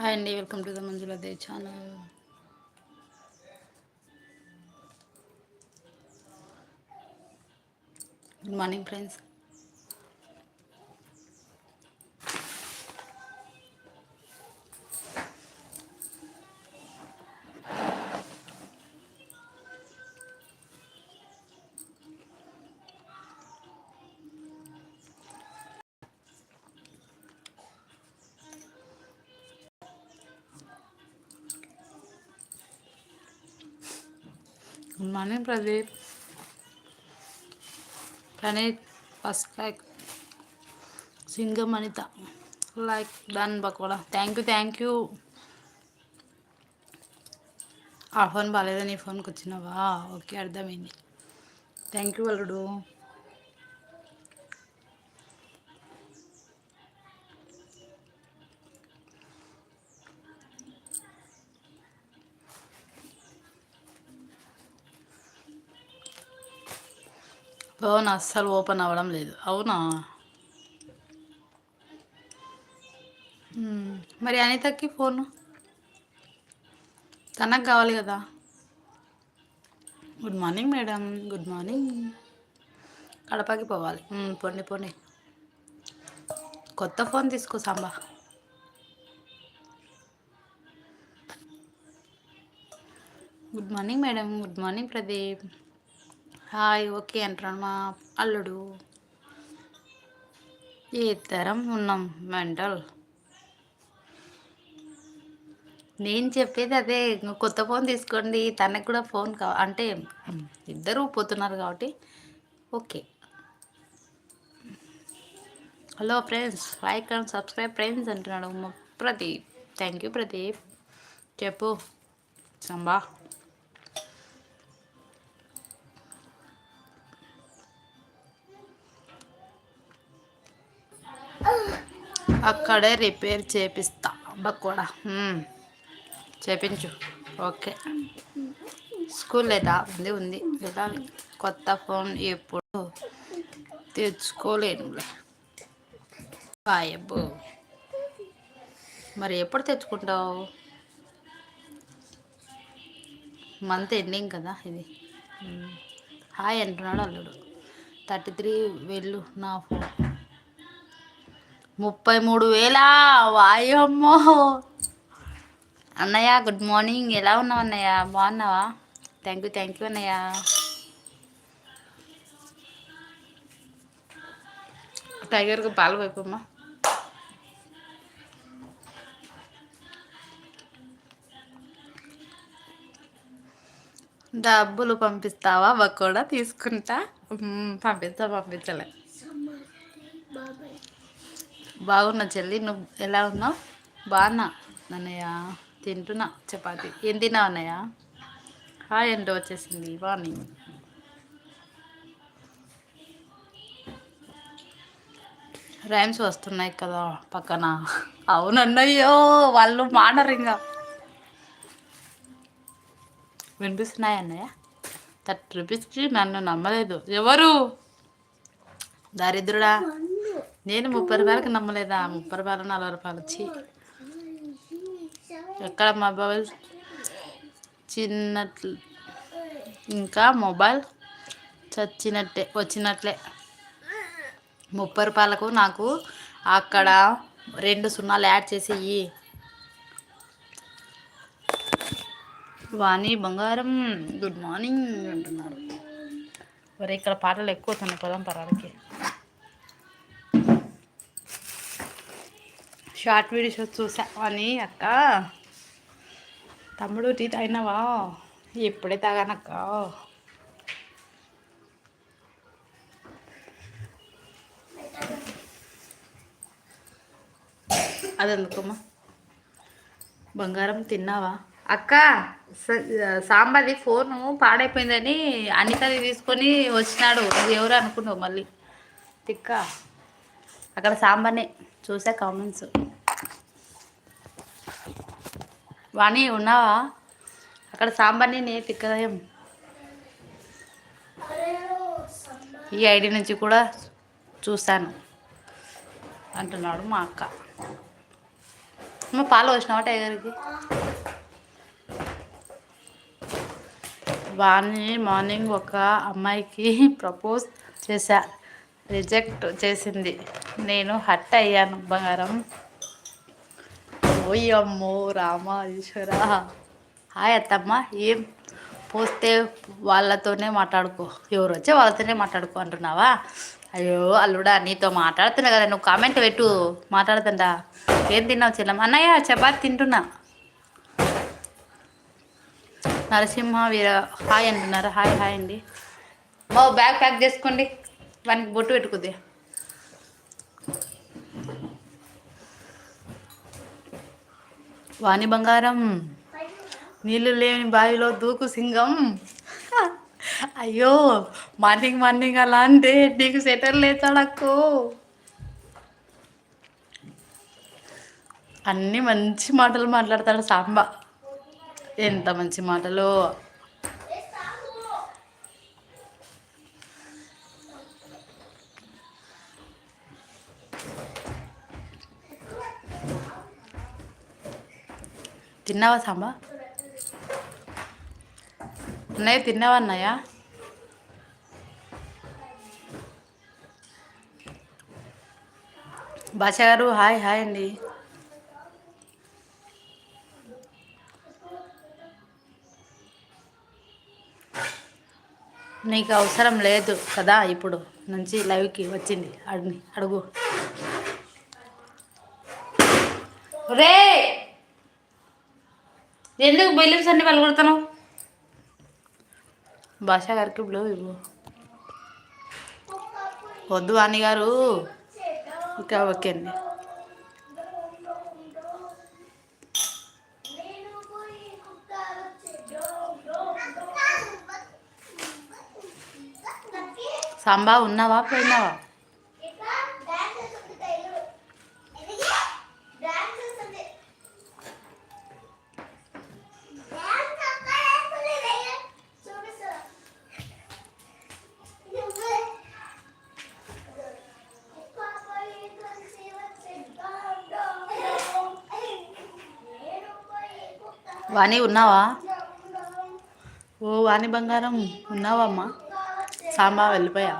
Hi అండి welcome to the Manjula they channel good morning friends good morning Pradeep Praneeth first like Singam Anitha like దాన్ బకోడా thank you thank you ఆ phone బాగాలేదా నీ ఫోన్కి వచ్చినావా? Okay అర్థమైంది. థ్యాంక్ యూ వల్లుడు ఫోన్ అస్సలు ఓపెన్ అవ్వడం లేదు. అవునా? మరి అనితకి ఫోను? తనకు కావాలి కదా? Good morning madam. Good morning. కడపకి పోవాలి. పోండి పోండి. కొత్త ఫోన్ తీసుకో Samba. Good morning madam. Good morning Pradeep. Hi okay అంటున్నాడు మా అల్లుడు. ఇద్దరం ఉన్నాం మెంటల్? నేను చెప్పేది అదే కొత్త ఫోన్ తీసుకోండి తనకు కూడా ఫోన్ కా అంటే ఇద్దరు పోతున్నారు కాబట్టి okay. Hello friends like and subscribe friends అంటున్నాడు ప్రదీప్. Thank you Pradeep. చెప్పు సంబా. అక్కడే రిపేర్ చేపిస్తా. అబ్బా కూడా. చేపించు. ఓకే. స్కూల్ లేదా? ఉంది ఉంది. వెళ్ళాలి. కొత్త ఫోన్ ఎప్పుడు తెచ్చుకోలేనులే అబ్బో మరి ఎప్పుడు తెచ్చుకుంటావు? మంత్ ఎండింగ్ కదా ఇది. హాయ్ అంటున్నాడు అల్లుడు. థర్టీ త్రీ వెళ్ళు నా ఫోన్. ముప్పై మూడు వేల? వాయమ్మో. అన్నయ్య గుడ్ మార్నింగ్. ఎలా ఉన్నావు అన్నయ్య? బాగున్నావా? థ్యాంక్ యూ థ్యాంక్ యూ అన్నయ్య. టైగర్కి పాలు వైపమ్మా డబ్బులు పంపిస్తావా? బక్కోడా తీసుకుంటా. పంపిస్తా పంపించలే. బాగున్నా చెల్లి. నువ్వు ఎలా ఉన్నావు? బాగున్నా. అన్నయ్య తింటున్నా చపాతి. ఏం తిన్నావు అన్నయ్య? హాయ్ అంటూ వచ్చేసింది. మార్నింగ్ రైమ్స్ వస్తున్నాయి కదా పక్కన. అవునన్నయ్యో వాళ్ళు మానరు ఇంకా వినిపిస్తున్నాయి అన్నయ్య? థర్టీ రూపీస్కి నన్ను నమ్మలేదు. ఎవరు? దారిద్రుడా? నేను ముప్పై రూపాయలకి నమ్మలేదా? ముప్పై రూపాయలు నలభై రూపాయలు వచ్చి ఎక్కడ మొబైల్ చిన్నట్లు ఇంకా మొబైల్ చచ్చినట్టే వచ్చినట్లే. ముప్పై రూపాయలకు నాకు అక్కడ రెండు సున్నాలు యాడ్ చేసేయి. వాణి బంగారం గుడ్ మార్నింగ్ అంటున్నారు. మరి ఇక్కడ పాటలు ఎక్కువ వస్తున్నాయి పొలం పరాలకి షార్ట్ వీడియోస్ చూసా అని అక్క. తమ్ముడు టీ తాగినావా? ఎప్పుడే తాగానక్క అదెందుకమ్మా? బంగారం తిన్నావా? అక్క స- సాంబాది ఫోను పాడైపోయిందని అనితది తీసుకొని వచ్చినాడు. ఎవరు అనుకున్నావు మళ్ళీ? తిక్క. అక్కడ సాంబనే చూసా కామెంట్స్. వాణి ఉన్నావా? అక్కడ సాంబార్ని నే తిక్కదయం ఈ ఐడి నుంచి కూడా చూశాను. అంటున్నాడు మా అక్క. అమ్మ పాలు వచ్చినావా టైగర్కి? వాణి మార్నింగ్ ఒక అమ్మాయికి ప్రపోజ్ చేశా. రిజెక్ట్ చేసింది. నేను హట్ అయ్యాను బంగారం. అమ్మో రామ ఈశ్వర హాయ్ అత్తమ్మ ఏం పోస్తే వాళ్ళతోనే మాట్లాడుకో. ఎవరు వచ్చే వాళ్ళతోనే మాట్లాడుకో అంటున్నావా? అయ్యో అల్లుడా నీతో మాట్లాడుతున్నా కదా నువ్వు కామెంట్ పెట్టు. మాట్లాడుతుంటా ఏం తిన్నావు చెల్లమ్మ అన్నయ్య చపాతి తింటున్నా. నరసింహ వీర హాయ్ అంటున్నారు? హాయ్ హాయ్ అండి. మా బ్యాగ్ ప్యాక్ చేసుకోండి. వానికి బొట్టు పెట్టుకుంది వాణి బంగారం. నీళ్ళు లేని బావిలో దూకు సింగం. అయ్యో మార్నింగ్ మార్నింగ్ అలా అంటే నీకు సెటర్ లేచాడక్కో అన్నీ మంచి మాటలు మాట్లాడతాడు సాంబ. ఎంత మంచి మాటలు. తిన్నావా సాంబా? అన్నయ్య తిన్నావా అన్నయ్య? భాష గారు హాయ్ హాయ్ అండి. నీకు అవసరం లేదు కదా ఇప్పుడు నుంచి లైవ్కి వచ్చింది. అడిని అడుగు. రే ఎందుకు బెలూన్స్ అన్ని పలుకుడుతున్నావు భాషా గారికి ఇప్పుడు ఇవ్వు. వద్దు వాణి గారు. ఓకే ఓకే అండి. సాంబా ఉన్నావా? పోయినావా? వాణి ఉన్నావా? ఓ వాణి బంగారం ఉన్నావా అమ్మా సాంబా వెళ్ళిపోయా?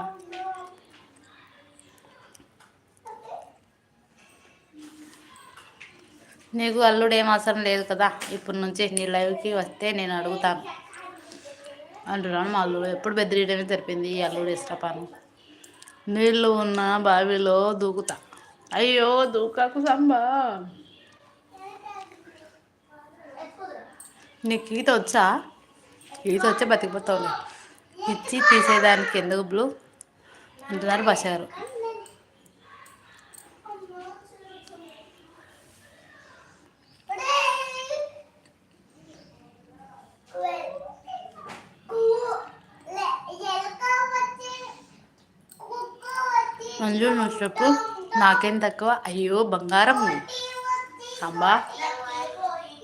నీకు అల్లుడు ఏం అవసరం లేదు కదా. ఇప్పటి నుంచి నీ లైవ్కి వస్తే నేను అడుగుతాను. అంటున్నాను మా అల్లుడు. ఎప్పుడు బెదిరియడమే తెలిపింది ఈ అల్లుడు ఇష్టపాను నీళ్ళు ఉన్న బావిలో దూకుతా. అయ్యో దూకాకు సంబా. నీకు ఈత వచ్చా? ఈత వచ్చే బతికిపోతావులే. ఇచ్చి తీసేదానికి ఎందుకు బ్లూ అంటున్నారు బషారు. మంజు నువ్వు చెప్పు. నాకేం తక్కువ? అయ్యో బంగారం. అంబా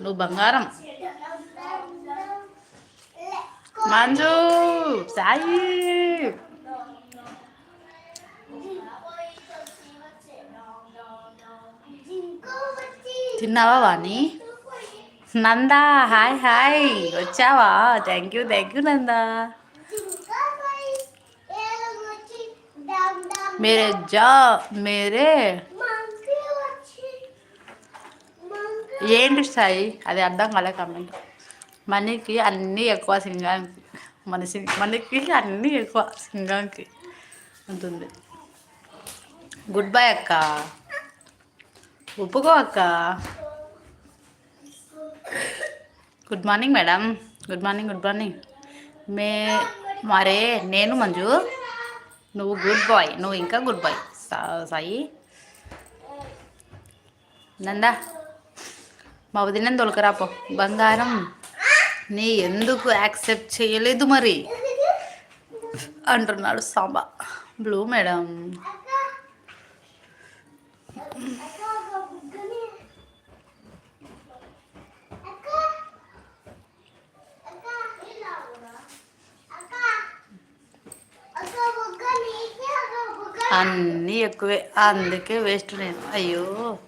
నువ్వు బంగారం. మంజు సాయి తిన్నావా వాణి నందా హాయ్ హాయ్ వచ్చావా thank you thank you Nanda मेरे जा मेरे ఏంటి సాయి అది అర్థం కాలే కమెంట్ మనీకి అన్నీ ఎక్కువ సింగానికి మన సింగ్ మనకి అన్నీ ఎక్కువ సింగానికి ఉంటుంది. గుడ్ బై అక్క. ఒప్పుకో అక్క. Good morning madam good morning good morning మే మరే నేను మంజు. నువ్వు గుడ్ బాయ్ నువ్వు ఇంకా గుడ్ బాయ్ సాయి. నందా మా వదిన దొలకరాపో బంగారం. నీ ఎందుకు యాక్సెప్ట్ చేయలేదు మరి? అంటున్నాడు సాంబా. Blue madam. అన్నీ ఎక్కువే. అందుకే వేస్ట్ నేను. అయ్యో.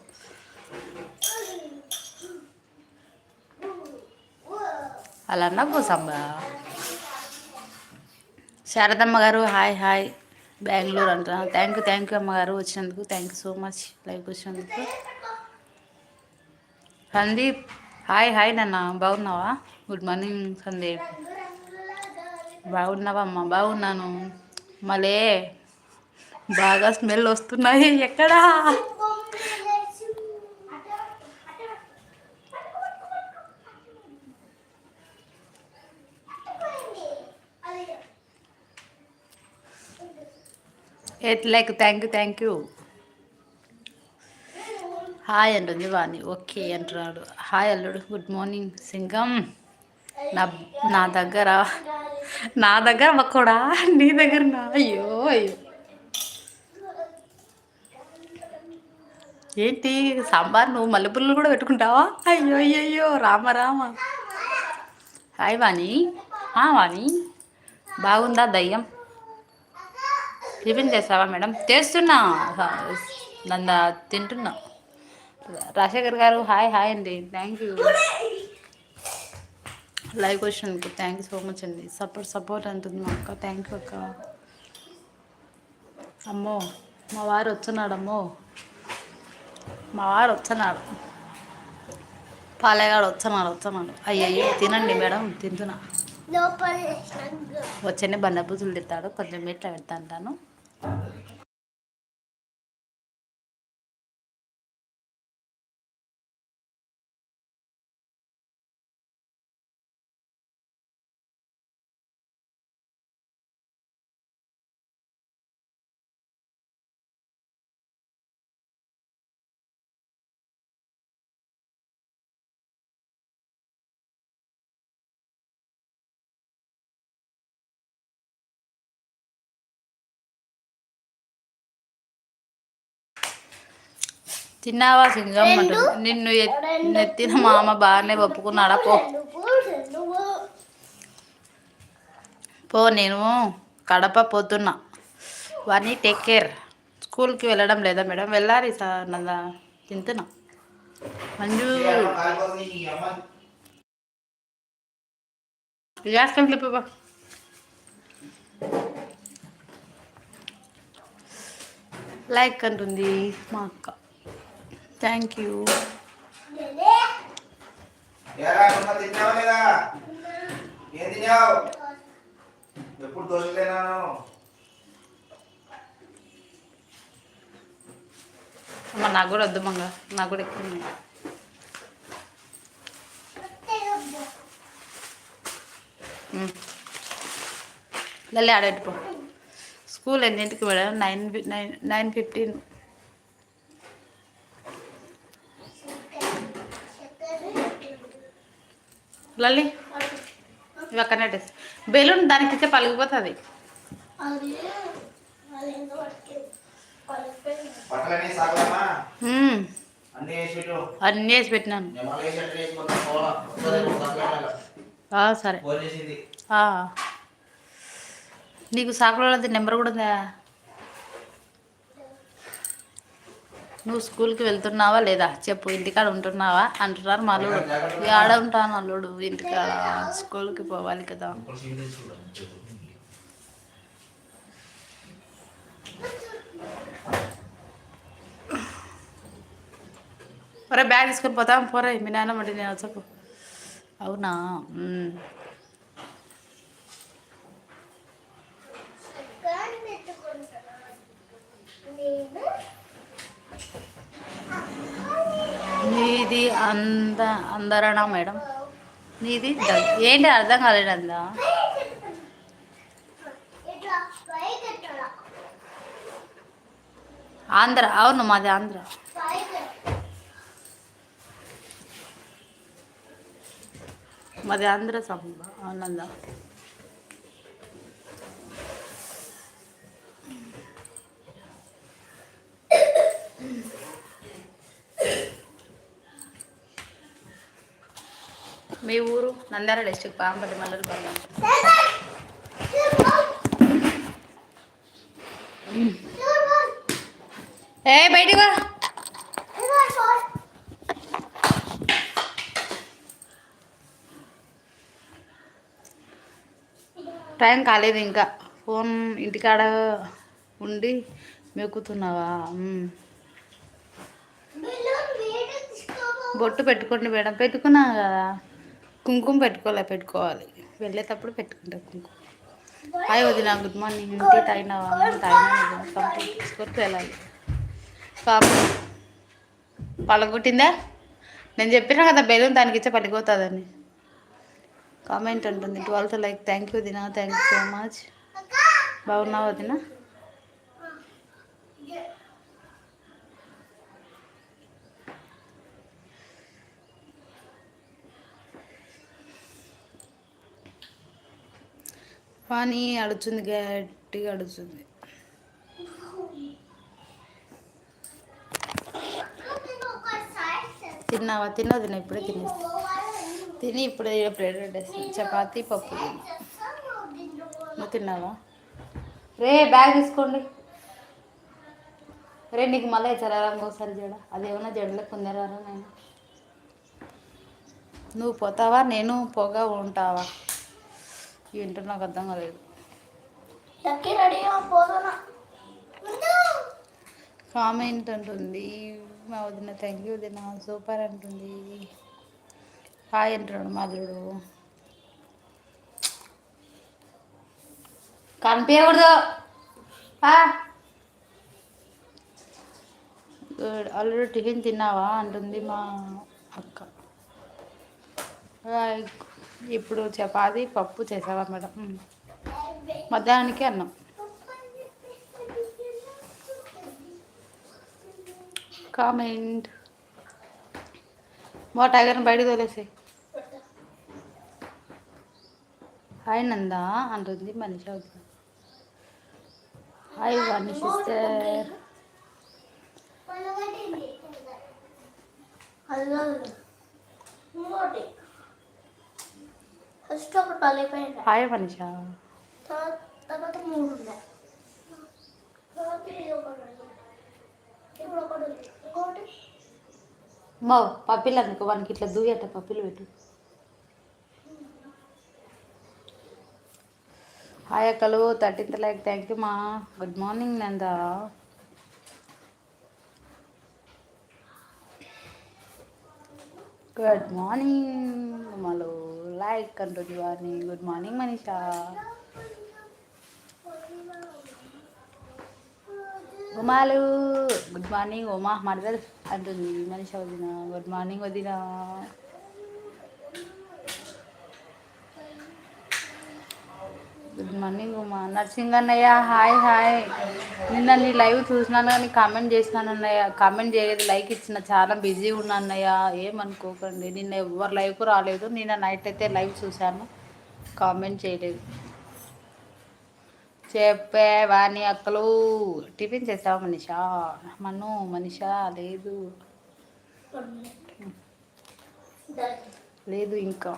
అలా అన్న కూసమ్మ శారదమ్మ గారు హాయ్ హాయ్. బెంగళూరు అంటున్నాను థ్యాంక్ యూ థ్యాంక్ యూ అమ్మగారు వచ్చినందుకు. థ్యాంక్ యూ సో మచ్ లైవ్కి వచ్చినందుకు సందీప్ హాయ్ హాయ్ నాన్న. బాగున్నావా? Good morning Sandeep. బాగున్నావా అమ్మ బాగున్నాను. మళ్ళీ బాగా స్మెల్ వస్తున్నాయి ఎక్కడా? Eight like thank you thank you hi అంటుంది వాణి. ఓకే అంటున్నాడు. హాయ్ అల్లుడు. Good morning Singam. నా నా దగ్గర నా దగ్గర మక్కడా నీ దగ్గర నా? అయ్యో అయ్యో. ఏంటి? సాంబార్ నువ్వు మల్లెపూలు కూడా పెట్టుకుంటావా? అయ్యో అయ్యో రామ రామ. హాయ్ వాణి. ఆ, వాణి. బాగుందా దయ్యం? టిఫిన్ చేస్తావా మేడం? చేస్తున్నా. నంద తింటున్నా. రాజశేఖర్ గారు హాయ్ హాయ్ అండి. Thank you. లైవ్ క్వశ్చన్కి థ్యాంక్ యూ సో మచ్ అండి. సపోర్ట్ సపోర్ట్ అంటుంది మా అక్క. థ్యాంక్ యూ అక్క. అమ్మో మా వారు వచ్చున్నాడు అమ్మో మా వారు వచ్చన్నాడు. పాలేగాడు వచ్చన్నాడు వచ్చన్నాడు. అయ్యయ్యో తినండి మేడం తింటున్నా. వచ్చని బండ బుజులు తిట్టాడు కొంచెం మీట్లా పెడతా Thank you. తిన్నావా సింగం నిన్ను నెత్తిన మామ బాగానే ఒప్పుకున్నాడా పో. పో నేను కడప పోతున్నా. Vani take care. స్కూల్కి వెళ్ళడం లేదా మేడం? వెళ్ళాలి సార్ నంద. తింటున్నా. మంజు. గ్యాస్ కంప్లీట్ బాబా లైక్ అంటుంది మా అక్క. థ్యాంక్ యూ ఎప్పుడు దోశలు తిన్నాను అమ్మ నాకు కూడా వద్దు మంగ నాకు కూడా ఎక్కువ. లల్లి ఆడేట్టుకో. స్కూల్ ఎన్నింటికి madam? Nine nine nine fifteen. Lalli ఇవి అక్కడనే పెట్టేసి. బెలూన్ దానికి ఇచ్చే పలిగిపోతుంది. ఉమ్. అన్నీ వేసి పెట్టినాను. సరే. నీకు సాకులది నెంబర్ కూడా ఉందా? నువ్వు స్కూల్కి వెళ్తున్నావా లేదా? చెప్పు ఇంటికాడ ఉంటున్నావా? అంటున్నారు మా అల్లుడు. ఆడ ఉంటాను అల్లుడు ఇంటికాడ స్కూల్కి పోవాలి కదా. ఇప్పుడు ఒరే బ్యాగ్ తీసుకొని పోతాం. పోరే మీ నాన్నమ్మ అంటే నేను వచ్చకు అవునా? నేను నీది అంద అందరనా మేడం. నీది ఏంటి అర్థం కాలేదు అందా? ఆంధ్ర అవును మాది ఆంధ్ర. మాది ఆంధ్ర సంబ అవునందా? మీ ఊరు? నంద్యాల డిస్ట్రిక్ట్ పాంపల్లి మల్లెలు పల్లం ఏ బయటికి వా టైం కాలేదు ఇంకా. ఫోన్ ఇంటికాడ ఉండి మెక్కుతున్నావా? బొట్టు పెట్టుకోండి మేడం పెట్టుకున్నా కదా? కుంకుమ పెట్టుకోలే పెట్టుకోవాలి. వెళ్ళేటప్పుడు పెట్టుకుంటా కుంకుమ. హాయ్ వదిన గుడ్ మార్నింగ్. ఇంటి తాగినావా? తాగినా కంప్లీట్ తీసుకొని వెళ్ళాలి. పాప పలగొట్టిందా నేను చెప్పినా కదా బెలూన్ దానికి ఇచ్చే పలిపోతుందని కామెంట్ అంటుంది. Twelfth like. థ్యాంక్ యూ దినా థ్యాంక్ యూ సో మచ్. బాగున్నావు వదినా? పానీ అడుచుంది గట్టిగా అడుచుంది. తిన్నావా? తిన్నావు తిన్నా ఇప్పుడే తినేస్తా తిని ఇప్పుడే ప్లేట్ పెట్టేసి చపాతీ పప్పు నువ్వు తిన్నావా? రే బ్యాగ్ తీసుకోండి. రే నీకు మళ్ళీ ఇచ్చారా ఇంకోసారి జడ. అదేమన్నా జడలో పొందరారా నేను నువ్వు పోతావా? నేను పోగా ఉంటావా? ఏంటో నాకు అర్థం కాలేదు. కామెంట్ అంటుంది మా వదిన థ్యాంక్ యూ వదిన సూపర్ అంటుంది. హాయ్ అంటున్నాడు మాధుడు కనిపించకూడదు. గుడ్ ఆల్రెడీ టిఫిన్ తిన్నావా? అంటుంది మా అక్క. Right. ఇప్పుడు చపాతి పప్పు చేసావా మేడం? మధ్యాహ్నానికి అన్నం. కామెంట్ మా టైగర్ని బయటకు తోలేసే హాయ్ నందా అంటుంది మనిషి అవుతుంది. Hi Vani sister hello first ఒకటి పలిపోయింది హాయ్ మనిష తర్వాత మూడు ఉన్నాయి. మా పప్పిలు అందుకో వానికి ఇట్లా దూయట పప్పిలు పెట్టు. హాయ్ అక్కలు థర్టీన్త్ లైక్ థ్యాంక్ యూ మా. Good morning Nanda. Good morning మలో. Like కంటోని వారిని గుడ్ మార్నింగ్ మనీషా. ఉమాలు గుడ్ మార్నింగ్ ఉమా మడదల్ అంటుంది. మనిషి వదిన గుడ్ మార్నింగ్ వదిన. గుడ్ మార్నింగ్ ఉమా నర్సింగ్ అన్నయ్య హాయ్ హాయ్ నిన్న నీ లైవ్ చూసినాను కానీ కామెంట్ చేసినాను అన్నయ్య కామెంట్ చేయలేదు లైక్ ఇచ్చిన. చాలా బిజీ ఉన్నా అన్నయ్య ఏమనుకోకండి నిన్న ఎవరు లైవ్కు రాలేదు. నిన్న నైట్ అయితే లైవ్ చూశాను. కామెంట్ చేయలేదు. చెప్పే వాణి అక్కలు? టిఫిన్ చేసావా మనిషా? మను మనిషా లేదు. లేదు ఇంకా.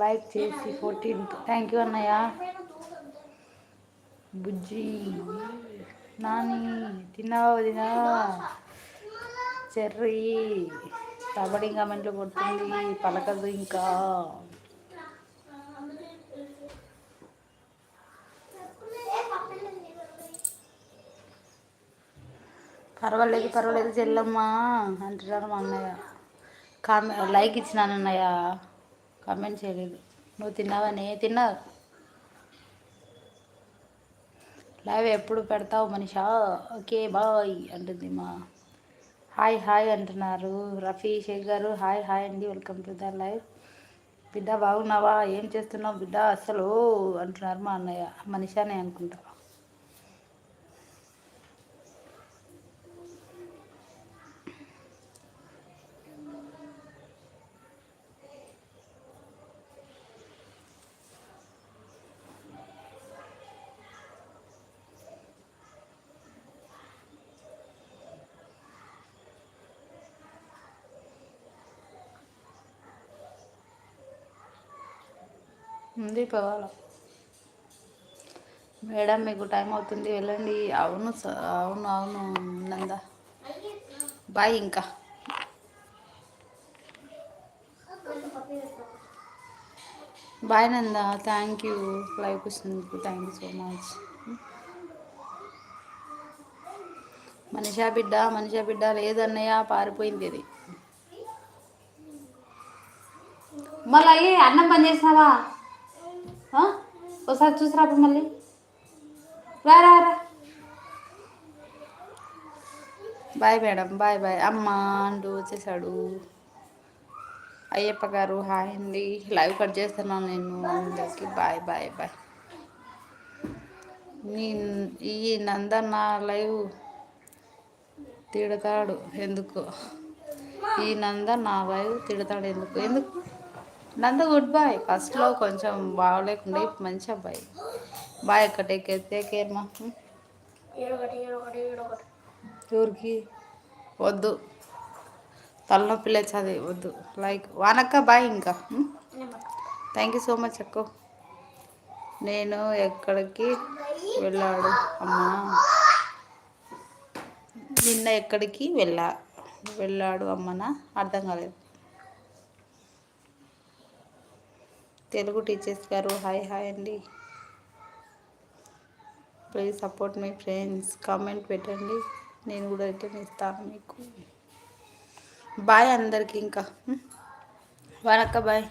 లైక్ చేసి ఫోర్టీన్త్. థ్యాంక్ యూ అన్నయ్య. బుజ్జి. నాని తిన్నావా వదినా? చెర్రీ. కబడ్డీ కమెంట్లు కొడుతుంది పలకదు ఇంకా. పర్వాలేదు పర్వాలేదు చెల్లమ్మా. అంటున్నాడు మా అన్నయ్య. కామె లైక్ ఇచ్చినాను అన్నయ్య. కామెంట్ చేయలేదు. నువ్వు తిన్నావా? నే తిన్నా. లైవ్ ఎప్పుడు పెడతావు మనిషా? ఓకే బాయ్ అంటుంది మా. హాయ్ హాయ్ అంటున్నారు. రఫీ షేక్ గారు హాయ్ హాయ్ అండి వెల్కమ్ టు ద లైవ్. బిడ్డ బాగున్నావా? ఏం చేస్తున్నావు బిడ్డ? అసలు అంటున్నారు మా అన్నయ్య. మనిషానే అనుకుంటా. ఉంది పోవాలా మేడం మీకు టైం అవుతుంది వెళ్ళండి. అవును స- అవును అవును నంద. బాయ్ ఇంకా. Bye Nanda thank you. Live వచ్చినందుకు thank you so much. Manisha బిడ్డ మనిషా బిడ్డ లేదన్నయ్య పారిపోయింది అది మళ్ళీ అన్నం పని చేసినావా ఒకసారి ఒకసారి చూసిరాపు మళ్ళీ రారా రా బాయ్ మేడం బాయ్ బాయ్ అమ్మ అంటూ వచ్చేసాడు. అయ్యప్ప గారు హాయ్ అండి. లైవ్ కట్ చేస్తున్నాను నేను అందరికి. బాయ్ బాయ్ బాయ్ నీ ఈ నందన్న లైవ్ తిడతాడు. ఎందుకు? ఈ నంద నా లైవ్ తిడతాడు ఎందుకు? ఎందుకు? నంద గుడ్ బాయ్ ఫస్ట్లో కొంచెం బాగలేకుండా ఇప్పుడు మంచి అబ్బాయి బాయ్ అక్క టేక్ కేర్ టేక్ కేర్ మా. ఎవరికి వద్దు. తలనొప్పి లేచది వద్దు. లైక్ వానక్క బాయ్ ఇంకా. థ్యాంక్ యూ సో మచ్ అక్క. నేను ఎక్కడికి వెళ్ళాడు? అమ్మా. నిన్న ఎక్కడికి వెళ్ళా? వెళ్ళాడు అమ్మనా? అర్థం కాలేదు. Telugu teachers garu hi hi అండి. ప్లీజ్ సపోర్ట్ మీ ఫ్రెండ్స్. కామెంట్ పెట్టండి. నేను కూడా రిటర్న్ ఇస్తాను మీకు. బాయ్ అందరికి ఇంకా. వనక్క బాయ్.